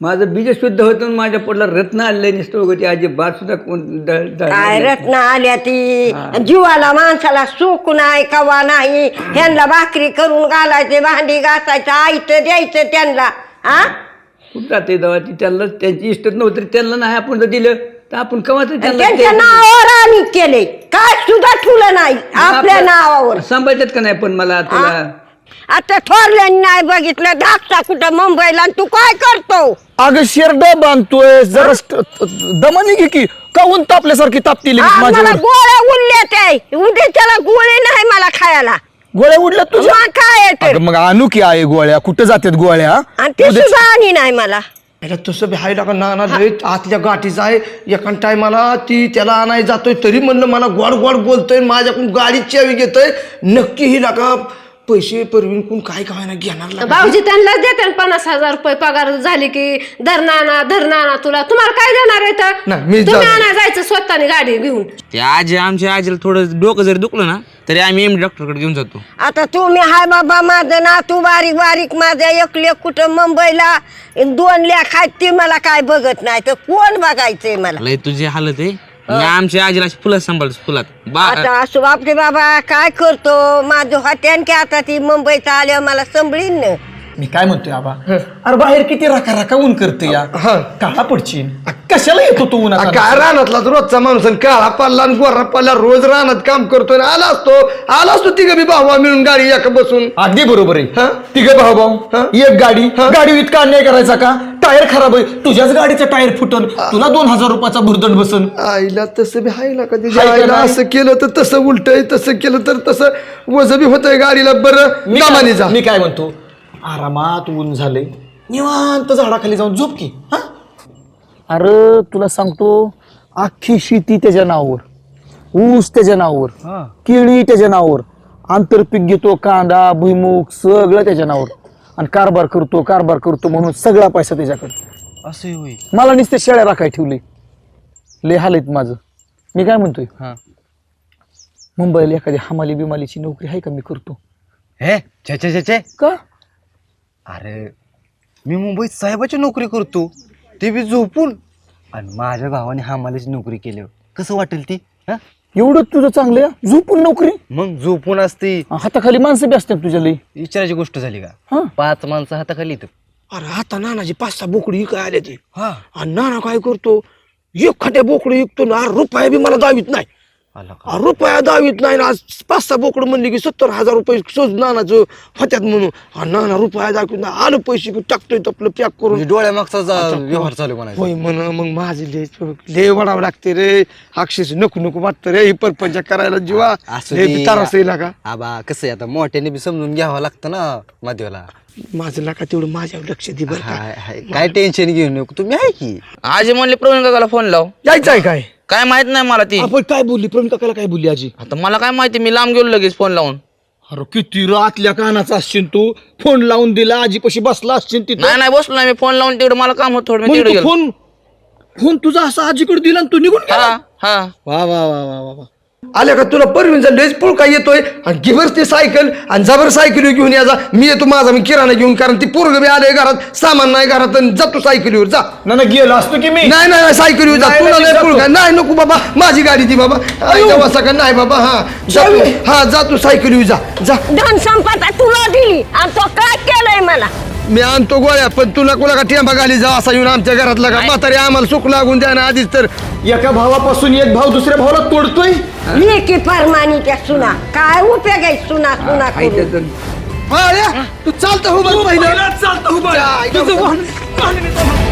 माझं बीज शुद्ध होतं माझ्या पोटला रत्न आले नसतं वगैरे ते अजिबात सुद्धा कोण काय रत्न आल्या ती. जीवाला माणसाला सुख नाही कवा नाही. ह्यांना भाकरी करून घालायचे भांडी घासायचं आयतं द्यायचं त्यांना. हा खूप जाते दवा ती? त्यांना त्यांची इष्ट नव्हतं त्यांना नाही आपण जर दिलं तर आपण कमाच आणि त्यांच्या नावावर आम्ही केले. काय सुद्धा ठुलं नाही आपल्या नावावर. सांभाळतात का नाही पण मला तुला? आता थोरल्यांनी नाही बघितलं धाकटा कुठं मुंबईला आणि तू काय करतो? अगं शेरड बांधतोय जरा दमानी घे की. काऊन तापल्यासारखी तापती लगेच आज मला माझ्यावर गोळ्या उरल्यात आहे उद्या त्याला गोळे नाही मला खायला. गोळ्या उडल्या तुझ्या? मग काय आहे तर अगं मग आणू की आहे गोळ्या. कुठं जातात गोळ्या? आणि ते उद्या- सुद्धा आणि नाही मला. तसं बी हाय ना ना लय आतल्या गाठीचा आहे. एका टायमाला ती त्याला आणाय जातोय तरी म्हणलं मला गोड गोड बोलतोय माझ्याकडून गाडी चावी घेतोय. नक्की ही लागा पैसे परवीन कोण काय काय ना घेणार. भाऊजी त्यांना देते पन्नास हजार रुपये पगार झाले की धरणाना धरणाना तुला. तुम्हाला काय देणार आहे नाही, तर मी तुम्ही. आणा जायचं स्वतःने गाडी घेऊन. ते आजी आमच्या आजीला थोडं डोकं जरी दुखलं ना तरी आम्ही एम डॉक्टरकडे घेऊन जातो. आता तुम्ही हाय बाबा माझं ना तू बारीक बारीक माझ्या एक लेक कुठं मुंबईला दोन लेख आहेत ती मला काय बघत नाही तर कोण बघायचंय मला? लय तुझी हालत आहे. मी आमच्या आजीला अशी फुलं सांभाळ फुलात. बा आता असं बापरे बाबा काय करतो? माझं हत्यान की आता ती मुंबईत आल्यावर मला संभळीन ना. मी काय म्हणतोय आबा? अरे बाहेर किती राखा राखा ऊन करते या. हा. काळा पडशील कशाला येतो तू आ, काय रानातला रोजचा माणूस आणि काळा पडला आणि गोरा पडला रोज रानात काम करतोय आणि आला असतो. आला असतो तिघ बी भावा मिळून गाडी एका बसून. अगदी बरोबर हा? आहे तिघे भाऊ हा? भाऊ एक गाडी. गाडी इतका अन्याय करायचा का? टायर खराब आहे. तुझ्याच गाडीचं टायर फुटन. तुला दोन हजार रुपयाचा भुर्दंड बसन. आईला तसं बी हाय का हाय का आईला नाही? असं केलं तर तसं उलटय तसं केलं तर तसं वज बी होतंय गाडीला. बरं मी जा. मी काय म्हणतो? आरामात ऊन झालंय. निवांत झाडाखाली जाऊन झोप की हा? अरे तुला सांगतो अख्खी शेती त्याच्या नावावर. ऊस त्याच्या नावावर. केळी त्याच्या नावावर. आंतरपीक घेतो कांदा भुईमुग सगळं त्याच्या नावावर. आणि कारभार करतो कारभार करतो म्हणून सगळा पैसा त्याच्याकडे. असं होई मला नुसते शेळ्या राखाय ठेवले. लय हालत माझं. मी काय म्हणतोय? हा. मुंबईला एखादी हमाली बिमालीची नोकरी आहे का? मी करतो. हे छे छे छे छे. का? अरे मी मुंबईत साहेबाची नोकरी करतो. ते बी झोपून. आणि माझ्या भावाने हामालाची नोकरी केली कसं वाटेल ती? हा? एवढं तुझं चांगलं आहे? झोपून नोकरी? मग झोपून असती. हाताखाली माणसं बी असतात तुझ्या लई. विचारायची गोष्ट झाली हा. का पाच माणसं हाताखाली येतात. अरे आता नानाची पाच सहा बोकडी काय आले ते. हा. आणि नाना काय करतो? एक खाट्या बोकडी विकतो ना रुपया बी मला दावीत नाही. अरे रुपया दावीत नाही ना आज पाच सहा बोकड म्हणली की सत्तर हजार रुपये सोज नानाचं होत्यात म्हणून. आणि नाना रुपया दाखवत नाही आलं पैसे की टाकतोय आपलं पॅक करून. म्हणजे डोळ्यामागचा जा- व्यवहार चालू म्हणायचा. होय म्हण मग माझे ले ले वडावं लागते रे. अक्षरश नको नको वाटतं रे ही परपंच करायला जीवा. असू लय दे. त्रास येईल का? आबा कसं आहे आता मोठ्याने बी समजून घ्यावं लागतं ना मध्यला माझं नका तेवढं माझ्यावर लक्ष दे बरं का. हाय हाय. काय टेन्शन घेऊ नको तुम्ही आहे की? आजी म्हणले प्रवीण काकाला फोन लाव. यायचं आहे काय? काय माहीत नाही मला ती. आपण काय बोलली? प्रवीण काकाला काय बोलली आजी? आता मला काय माहिती मी लांब गेलो लगेच फोन लावून. अरे किती रातल्या कानाचा असशील तू. फोन लावून दिला आजीपाशी बसला असशील तिथं. नाही नाही बसलो नाही मी. फोन लावून तिकडे मला काम होत थोडं. मी मग तिकडे तू गेलो. फोन फोन तुझा असा आजीकडे दिला आणि तू निघून गेला? हा हा. वा वा वा वा वा वा. आल्या का तुला परवीनचा लेज पुळका येतोय? आणि घे ते सायकल आणि जबर सायकल घेऊन याचा मी येतो माझा मी किराणा घेऊन कारण ती पोरग बी आले घरात. सामान नाही घरात आणि जातो सायकलीवर जा. ना ना गेलो असतो की मी? नाही नाही सायकलीवर जा. नाही, तुला नाही, नाही जातो. नाही नको बाबा. माझी गाडी ती बाबा. वासा का? नाही बाबा हा. जातो हा जातो सायकलीवर जा. जा. धन संपदा तुला दिली. आणि तो काय केलंय मला? मी आणतो गोळ्या पण तुला कोणा का टेंबा गाली जा असा येऊन आमच्या घरातला का? म्हातारी आम्हाला सुख लागून द्या ना आधीच तर. एका भावापासून एक भाव दुसऱ्या भावाला तोडतोय? लेकी परमानी त्या सुना. काय उपयोग आहे सुना सुना करून? हा. तू चालतं हो बरं पहिलं. चालतं तुझं वाहन- वाहन-